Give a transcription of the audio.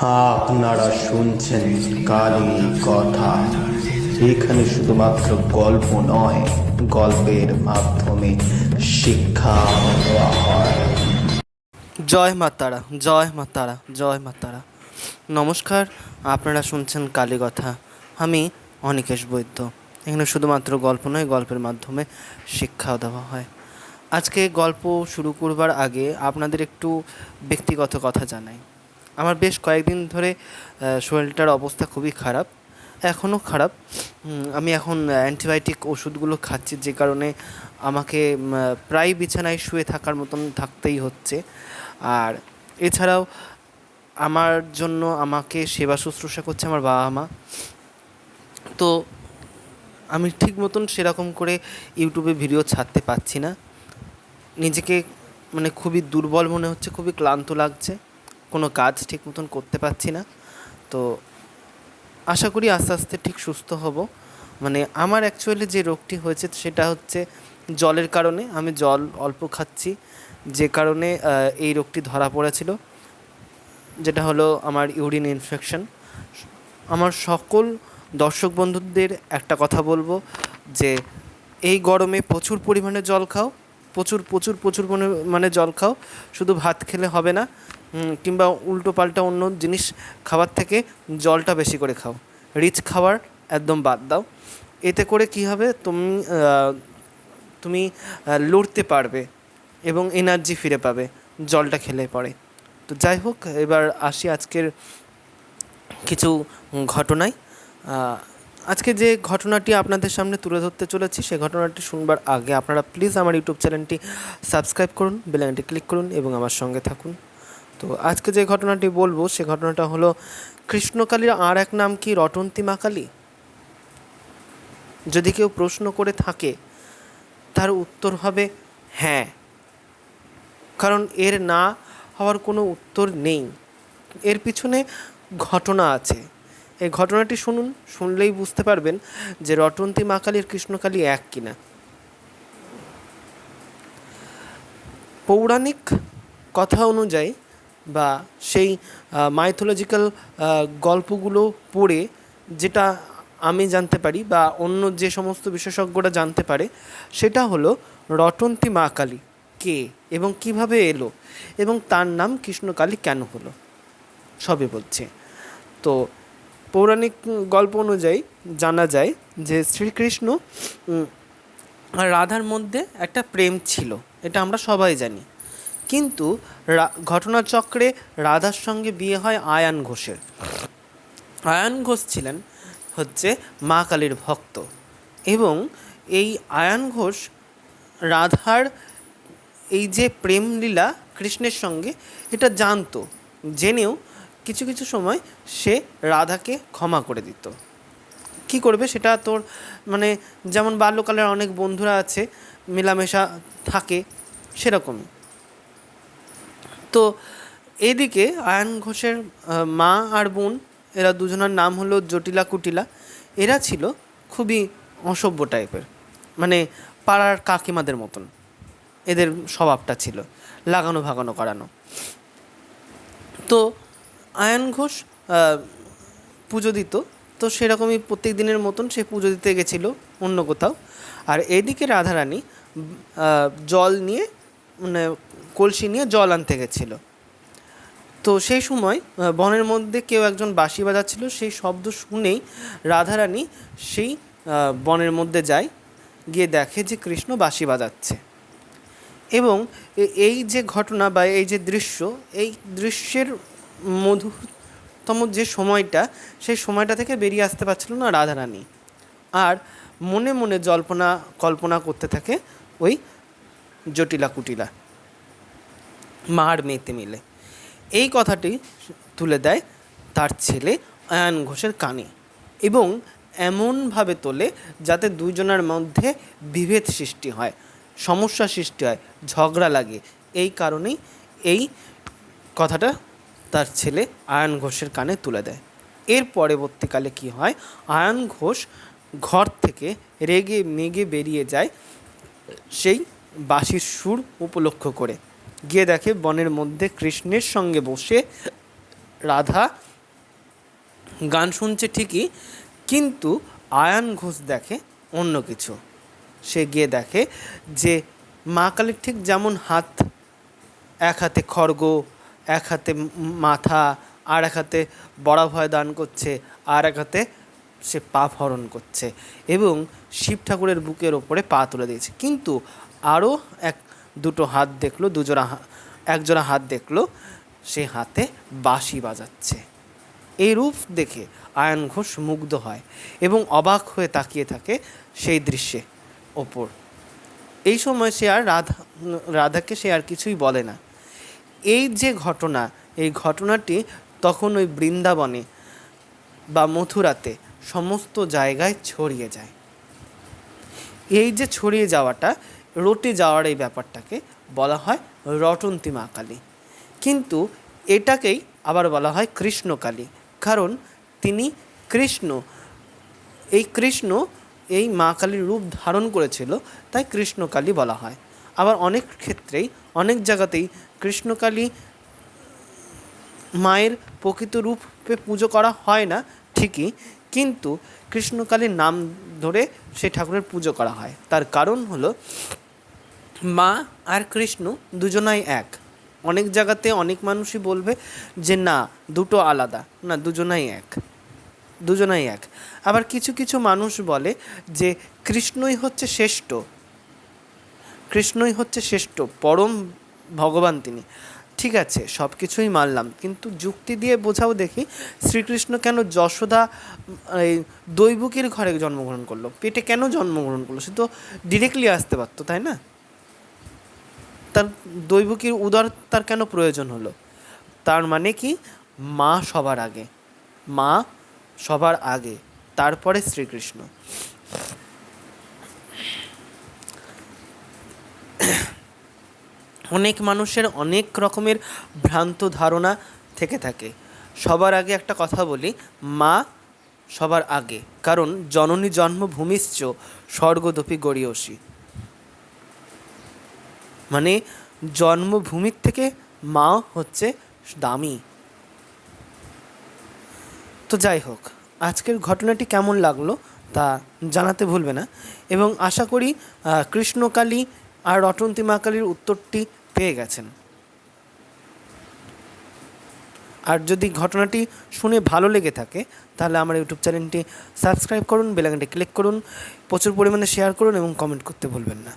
আপনারা শুনছেন কালী কথা। এখানে শুধুমাত্র গল্প নয়, গল্পের মাধ্যমে শিক্ষা দেওয়া হয়। জয় মা তারা, জয় মা তারা, জয় মা তারা। নমস্কার, আপনারা শুনছেন কালী কথা। আমি অনিকেশ বৈদ্য। এখানে শুধুমাত্র গল্প নয়, গল্পের মাধ্যমে শিক্ষাও দেওয়া হয়। আজকে গল্প শুরু করবার আগে আপনাদের একটু ব্যক্তিগত কথা জানাই। আমার বেশ কয়েকদিন ধরে শরীরটার অবস্থা খুবই খারাপ, এখনও খারাপ। আমি এখন অ্যান্টিবায়োটিক ওষুধগুলো খাচ্ছি যে কারণে আমাকে প্রায় বিছানায় শুয়ে থাকার মতন থাকতেই হচ্ছে। আর এছাড়াও আমার জন্য আমাকে সেবা শুশ্রূষা করছে আমার বাবা মা। তো আমি ঠিক মতন সেরকম করে ইউটিউবে ভিডিও ছাড়তে পারছি না। নিজেকে মানে খুবই দুর্বল মনে হচ্ছে, খুবই ক্লান্ত লাগছে। কোনো কাজ ঠিক মতন করতে পারছি না। তো আশা করি আস্তে আস্তে ঠিক সুস্থ হব। মানে আমার অ্যাকচুয়ালি যে রোগটি হয়েছে সেটা হচ্ছে জলের কারণে আমি জল অল্প খাচ্ছি। যে কারণে এই রোগটি ধরা পড়েছিল। যেটা হলো আমার ইউরিন ইনফেকশন। আমার সকল দর্শক বন্ধুদের একটা কথা বলব যে, এই গরমে প্রচুর পরিমাণে জল খাও, প্রচুর প্রচুর প্রচুর মানে জল খাও। শুধু ভাত খেলে হবে না কিংবা উল্টো পাল্টা অন্য জিনিস খাবার থেকে জলটা বেশি করে খাও। রিচ খাবার একদম বাদ দাও। এতে করে কি হবে? তুমি তুমি লড়তে পারবে এবং এনার্জি ফিরে পাবে জলটা খেলে পরে। তো যাই হোক, এবার আসি আজকের কিছু ঘটনায়। আজকে যে ঘটনাটি আপনাদের সামনে তুলে ধরতে চলেছি, সে ঘটনাটি শুনবার আগে আপনারা প্লিজ আমার ইউটিউব চ্যানেলটি সাবস্ক্রাইব করুন বেলাইনটি ক্লিক করুন এবং আমার সঙ্গে থাকুন। তো আজকে যে ঘটনাটি বলব, সে ঘটনাটা হলো কৃষ্ণকালীর আর এক নাম কি রটন্তী মা কালী? যদি কেউ প্রশ্ন করে থাকে, তার উত্তর হবে হ্যাঁ। কারণ এর না হওয়ার কোনো উত্তর নেই। এর পিছনে ঘটনা আছে। এই ঘটনাটি শুনুন, শুনলেই বুঝতে পারবেন যে রটন্তী মা কালীর কৃষ্ণকালী এক কিনা। পৌরাণিক কথা অনুযায়ী বা সেই মাইথোলজিক্যাল গল্পগুলো পড়ে যেটা আমি জানতে পারি বা অন্য যে সমস্ত বিশেষজ্ঞরা জানতে পারে, সেটা হলো রটন্তী মা কালী কে এবং কীভাবে এলো এবং তার নাম কৃষ্ণকালী কেন হলো সবে বলছে। তো পৌরাণিক গল্প অনুযায়ী জানা যায় যে শ্রীকৃষ্ণ রাধার মধ্যে একটা প্রেম ছিল, এটা আমরা সবাই জানি। কিন্তু ঘটনাচক্রে রাধার সঙ্গে বিয়ে হয় আয়ান ঘোষের। আয়ান ঘোষ ছিলেন হচ্ছে মা কালীর ভক্ত এবং এই আয়ান ঘোষ রাধার এই যে প্রেম লীলা কৃষ্ণের সঙ্গে এটা জানতো, জেনেও কিছু কিছু সময় সে রাধাকে ক্ষমা করে দিত। কি করবে সেটা তোর মানে যেমন বাল্যকালের অনেক বন্ধুরা আছে, মেলামেশা থাকে সেরকমই। তো এদিকে আয়ন ঘোষের মা আর বোন, এরা দুজনের নাম হলো জটিলা কুটিলা। এরা ছিল খুবই অসভ্য টাইপের মানে পাড়ার কাকিমাদের মতন। এদের স্বভাবটা ছিল, লাগানো ভাগানো করানো। তো আয়ন ঘোষ পুজো দিত, তো সেরকমই প্রত্যেক দিনের মতন সে পুজো দিতে গেছিল অন্য কোথাও। আর এদিকে রাধারানী জল নিয়ে মানে কলসি নিয়ে জল আনতে গেছিল। তো সেই সময় বনের মধ্যে কেউ একজন বাঁশি বাজাচ্ছিল, সেই শব্দ শুনেই রাধারানী সেই বনের মধ্যে যায়, গিয়ে দেখে যে কৃষ্ণ বাঁশি বাজাচ্ছে। এবং এই যে ঘটনা বা এই যে দৃশ্য, এই দৃশ্যের মধুরতম যে সময়টা, সেই সময়টা থেকে বেরিয়ে আসতে পারছিল না রাধারানী। আর মনে মনে জল্পনা, কল্পনা করতে থাকে ওই জটিলা কুটিলা। মার মেয়েতে মিলে। এই কথাটি তুলে দেয় তার ছেলে আয়ান ঘোষের কানে এবং এমনভাবে তোলে যাতে দুজনের মধ্যে বিভেদ সৃষ্টি হয়, সমস্যা সৃষ্টি হয়, ঝগড়া লাগে। এই কারণেই এই কথাটা তার ছেলে আয়ন ঘোষের কানে তুলে দেয়। এর পরবর্তীকালে কি হয়? আয়ন ঘোষ ঘর থেকে রেগে মেগে বেরিয়ে যায় সেই বাঁশির সুর উপলক্ষ করে। গিয়ে দেখে বনের মধ্যে কৃষ্ণের সঙ্গে বসে রাধা গান শুনছে ঠিকই, কিন্তু আয়ান ঘোষ দেখে অন্য কিছু। সে গিয়ে দেখে যে মা কালীর ঠিক যেমন হাত, এক হাতে খড়গ, এক হাতে মাথা, আর এক হাতে বড়া ভয় দান করছে, আর এক হাতে সে পা হরণ করছে এবং শিব ঠাকুরের বুকের ওপরে পা তুলে দিয়েছে। কিন্তু আরও এক, দুটো হাত দেখল, দুজোড়া একজোড়া হাত দেখল, সে হাতে বাঁশি বাজাচ্ছে। এই রূপ দেখে আয়ন ঘোষ মুগ্ধ হয় এবং অবাক হয়ে তাকিয়ে থাকে সেই দৃশ্যে ওপর। এই সময় সে আর রাধা, রাধাকে সে আর কিছুই বলে না। এই যে ঘটনা, এই ঘটনাটি তখন ওই বৃন্দাবনে বা মথুরাতে সমস্ত জায়গায় ছড়িয়ে যায়। এই যে ছড়িয়ে যাওয়াটা রটে যাওয়ার এই ব্যাপারটাকে বলা হয় রটন্তি মা কালী কিন্তু এটাকেই আবার বলা হয় কৃষ্ণকালী। কারণ তিনি কৃষ্ণ, এই কৃষ্ণ এই মা কালীর রূপ ধারণ করেছিল, তাই কৃষ্ণকালী বলা হয়। আবার অনেক ক্ষেত্রেই, অনেক জায়গাতেই কৃষ্ণকালী মায়ের প্রকৃত রূপে পুজো করা হয় না, ঠিকই, কিন্তু কৃষ্ণকালীর নাম ধরে সেই ঠাকুরের পুজো করা হয়। তার কারণ হলো মা আর কৃষ্ণ দুজনাই এক। অনেক জায়গাতে অনেক মানুষই বলবে যে না, দুটো আলাদা। না, দুজনাই এক। দুজনাই এক। আবার কিছু কিছু মানুষ বলে যে কৃষ্ণই হচ্ছে শ্রেষ্ঠ। কৃষ্ণই হচ্ছে শ্রেষ্ঠ, পরম ভগবান তিনি। ঠিক আছে সব কিছুই মানলাম। কিন্তু যুক্তি দিয়ে বোঝাও দেখি, শ্রীকৃষ্ণ কেন যশোদা, এই দৈবকীর ঘরে জন্মগ্রহণ করল? পেটে কেন জন্মগ্রহণ করল? সে তো ডিরেক্টলি আসতে পারতো, তাই না? তার দৈবকীর উদার তার কেন প্রয়োজন হলো? তার মানে কি? মা সবার আগে। মা সবার আগে। তারপরে শ্রীকৃষ্ণ। অনেক মানুষের অনেক রকমের ভ্রান্ত ধারণা থেকে থাকে। সবার আগে একটা কথা বলি, মা সবার আগে। কারণ জননী জন্মভূমিশ্চ স্বর্গদপি গড়িয়সী। মানে জন্মভূমির থেকে মা হচ্ছে দামি। তো যাই হোক, আজকের ঘটনাটি কেমন লাগল তা জানাতে ভুলবে না এবং আশা করি কৃষ্ণকালী আর রটন্তী মা কালীর উত্তরটি পেয়ে গেছেন। আর যদি ঘটনাটি শুনে ভালো লেগে থাকে, তাহলে আমার ইউটিউব চ্যানেলটি সাবস্ক্রাইব করুন বেলাগানটি ক্লিক করুন, প্রচুর পরিমাণে শেয়ার করুন এবং কমেন্ট করতে ভুলবেন না।